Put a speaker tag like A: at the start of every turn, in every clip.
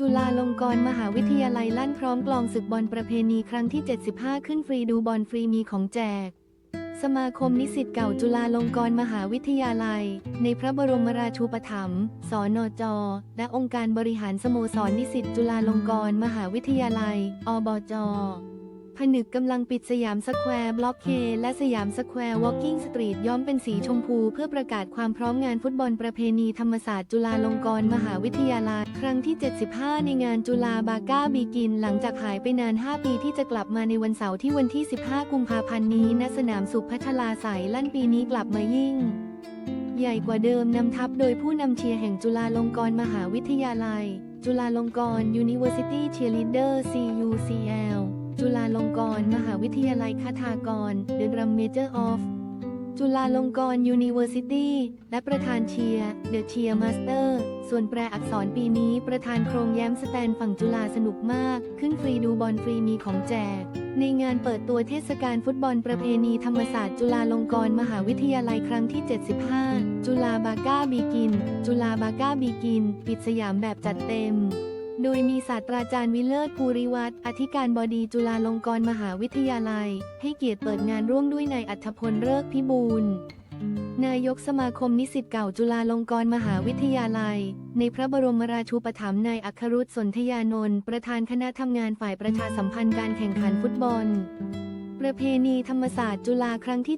A: จุฬาลงกรณ์มหาวิทยาลัยลั่นพร้อมกลองศึกบอลประเพณีครั้งที่ 75 ขึ้นฟรีดูบอลฟรีมีของแจก สมาคมนิสิตเก่าจุฬาลงกรณ์มหาวิทยาลัย ในพระบรมราชูปถัมภ์ สนจ และองค์การบริหารสโมสรนิสิตจุฬาลงกรณ์มหาวิทยาลัย อบจ ผนึกกำลังปิดสยามสแควร์บล็อกเคและสยามสแควร์วอล์กกิ้งสตรีทย้อมเป็นสีชมพูเพื่อประกาศความพร้อมงานฟุตบอลประเพณีธรรมศาสตร์จุฬาลงกรณ์มหาวิทยาลัยครั้งที่ 75 ในงานจุฬาบาก้าบีกิน หลังจากหายไปนาน 5 ปีที่จะกลับมาในวันเสาร์ที่วันที่ 15 กุมภาพันธ์นี้ณสนามสุพัชลาใสยลั่นปีนี้กลับมายิ่ง ใหญ่กว่าเดิมนำทัพโดยผู้นำเชียร์แห่งจุฬาลงกรณ์มหาวิทยาลัย จุฬาลงกรณ์ University Cheerleader CUCL จุฬาลงกรณ์มหาวิทยาลัยคาถากร The Drum Major of จุฬาลงกรณ์ University และประธานเชียร์ The Cheer Master ส่วนแปลอักษรปีนี้ประธานโครงแย้มสแตนฝั่งจุฬาสนุกมาก ขึ้นฟรีดูบอลฟรีมีของแจก ในงานเปิดตัวเทศกาลฟุตบอลประเพณีธรรมศาสตร์จุฬาลงกรณ์มหาวิทยาลัยครั้งที่ 75 จุฬาบาก้าบีกิน จุฬาบาก้าบีกิน ปิดสยามแบบจัดเต็ม โดยมีศาสตราจารย์วิเลิศภูริวัตรอธิการบดีจุฬาลงกรณ์มหาวิทยาลัย ให้เกียรติเปิดงานร่วมด้วยนายอัธพลเลิกพิบูลนายกสมาคมนิสิตเก่าจุฬาลงกรณ์มหาวิทยาลัย ในพระบรมราชูปถัมภ์นายอัครุตสนธยานนท์ประธานคณะทำงานฝ่ายประชาสัมพันธ์การแข่งขันฟุตบอล ประเพณีธรรมศาสตร์จุฬาครั้งที่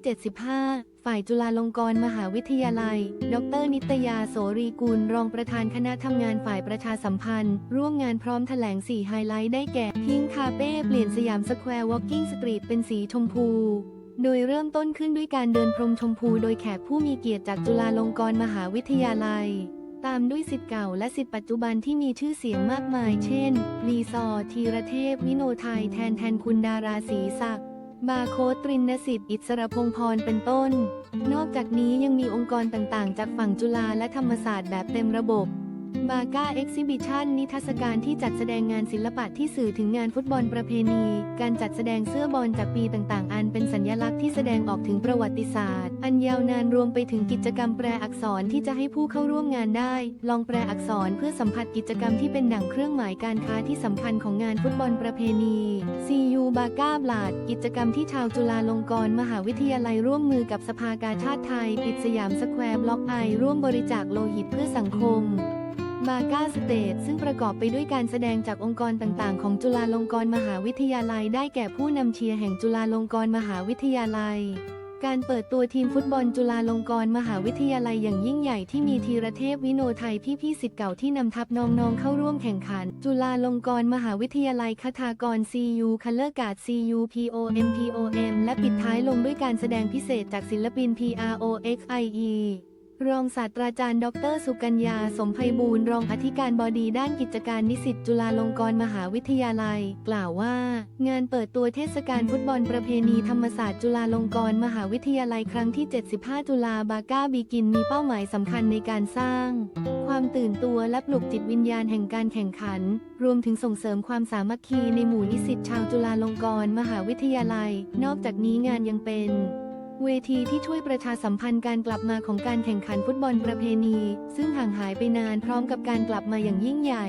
A: 75 ฝ่ายจุฬาลงกรณ์มหาวิทยาลัย ดร นิตยาโสรีกุล รองประธานคณะทำงานฝ่ายประชาสัมพันธ์ ร่วมงานพร้อมแถลง 4 ไฮไลท์ได้แก่ พิงคาเป้เปลี่ยนสยามสแควร์วอล์กกิ้งสตรีทเป็นสีชมพู โดยเริ่มต้นขึ้นด้วยการเดินพรมชมพู โดยแขกผู้มีเกียรติจากจุฬาลงกรณ์มหาวิทยาลัยตามด้วยสิทธิ์เก่าและสิทธิ์ปัจจุบันที่มีชื่อเสียงมากมาย เช่น ลีซอร์ธีรเทพ วิโนไทย แทนแทนคุณดาราศรีศักดิ์ บาร์โค้ดตรินสิทธิ์อิสรพงพรเป็นต้น นอกจากนี้ยังมีองค์กรต่างๆ จากฝั่งจุฬาและธรรมศาสตร์แบบเต็มระบบ บาก้าเอ็กซิบิชันนิทรรศการที่จัดแสดงงานศิลปะที่สื่อถึงงานฟุตบอลประเพณี การจัดแสดงเสื้อบอลจากปีต่างๆ อันเป็นสัญลักษณ์ที่แสดงออกถึงประวัติศาสตร์ อันยาวนานรวมไปถึงกิจกรรมแปลอักษรที่จะให้ผู้เข้าร่วมงานได้ ลองแปลอักษรเพื่อสัมผัสกิจกรรมที่เป็นดั่งเครื่องหมายการค้าที่สำคัญของงานฟุตบอลประเพณี CU บาก้าบลาดกิจกรรมที่ชาวจุฬาลงกรณ์มหาวิทยาลัยร่วมมือกับสภากาชาติไทย ปิดสยามสแควร์บล็อกไอร่วมบริจาคโลหิตเพื่อสังคม บาก้าสเตทซึ่งประกอบไปด้วยการแสดงจากองค์กรต่างๆ ของจุฬาลงกรณ์มหาวิทยาลัย ได้แก่ผู้นำเชียร์แห่งจุฬาลงกรณ์มหาวิทยาลัย การเปิดตัวทีมฟุตบอลจุฬาลงกรณ์มหาวิทยาลัยอย่างยิ่งใหญ่ที่มีธีรเทพวิโนไทยพี่ๆสิทธิ์เก่าที่นำทัพน้องๆเข้าร่วมแข่งขัน จุฬาลงกรณ์มหาวิทยาลัยคทากร CU คัลเลอร์การ์ด CU POM POM และปิดท้ายลงด้วยการแสดงพิเศษจากศิลปิน PROXIE รองศาสตราจารย์ดร สุกัญญา สมไพบูลย์รองอธิการบดีด้านกิจการนิสิตจุฬาลงกรณ์มหาวิทยาลัย กล่าวว่า งานเปิดตัวเทศกาลฟุตบอลประเพณีธรรมศาสตร์จุฬาลงกรณ์มหาวิทยาลัยครั้งที่ 75 จุฬาบาก้าบีกินมีเป้าหมายสำคัญในการสร้าง ความตื่นตัวและปลุกจิตวิญญาณแห่งการแข่งขัน รวมถึงส่งเสริมความสามัคคีในหมู่นิสิตชาวจุฬาลงกรณ์มหาวิทยาลัย นอกจากนี้งานยังเป็น เวทีที่ช่วยประชาสัมพันธ์การกลับมาของการแข่งขันฟุตบอลประเพณี ซึ่งห่างหายไปนานพร้อมกับการกลับมาอย่างยิ่งใหญ่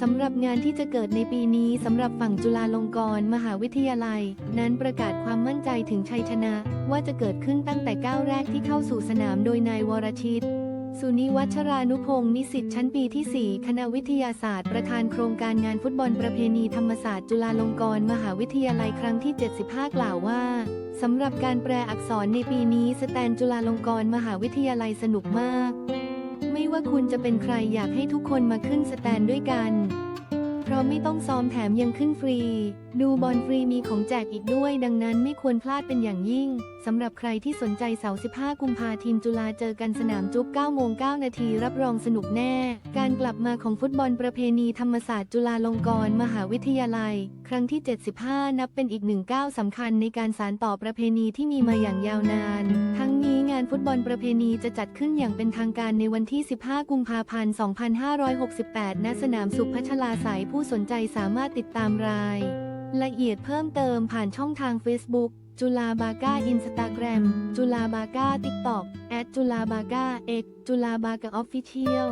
A: สำหรับงานที่จะเกิดในปีนี้สำหรับฝั่งจุฬาลงกรณ์มหาวิทยาลัย นั้นประกาศความมั่นใจถึงชัยชนะ ว่าจะเกิดขึ้นตั้งแต่ก้าวแรกที่เข้าสู่สนามโดยนายวรชิต สุนิวัชรานุพงศ์นิสิตชั้นปีที่ 4 คณะวิทยาศาสตร์ ประธานโครงการงานฟุตบอลประเพณีธรรมศาสตร์จุฬาลงกรณ์มหาวิทยาลัยครั้งที่ 75 กล่าวว่าสำหรับการแปลอักษรในปีนี้สแตนจุฬาลงกรณ์มหาวิทยาลัยสนุกมาก ไม่ว่าคุณจะเป็นใครอยากให้ทุกคนมาขึ้นสแตนด้วยกัน ราะไม่ต้องซ้อมแถมยังขึ้นฟรี ดูบอลฟรีมีของแจกอีกด้วย ดังนั้นไม่ควรพลาดเป็นอย่างยิ่งสำหรับใครที่สนใจเสาร์ 15 กุมภาทีมจุฬาเจอกันสนามจุ๊บ9โมง9นาทีรับรองสนุกแน่ การกลับมาของฟุตบอลประเพณีธรรมศาสตร์จุฬาลงกรณ์มหาวิทยาลัย ครั้งที่ 75 นับเป็นอีกหนึ่งก้าวสำคัญในการสานต่อประเพณีที่มีมาอย่างยาวนาน ทั้งนี้านฟุตบอลประเพณีจะจัดขึ้นอย่างเป็นทางการในวันที่ 15 กุมภาพันธ์ 2568 ณ สนามสุพัชลาสายผู้สนใจสามารถติดตามราย ละเอียดเพิ่มเติมผ่านช่องทาง Facebook จุลาบาก้าอินสตาแกรมจุลาบาก้าติ๊กต็อกแอดจุลาบาก้าเอ็กจุลาบาก้าออฟฟิเชียล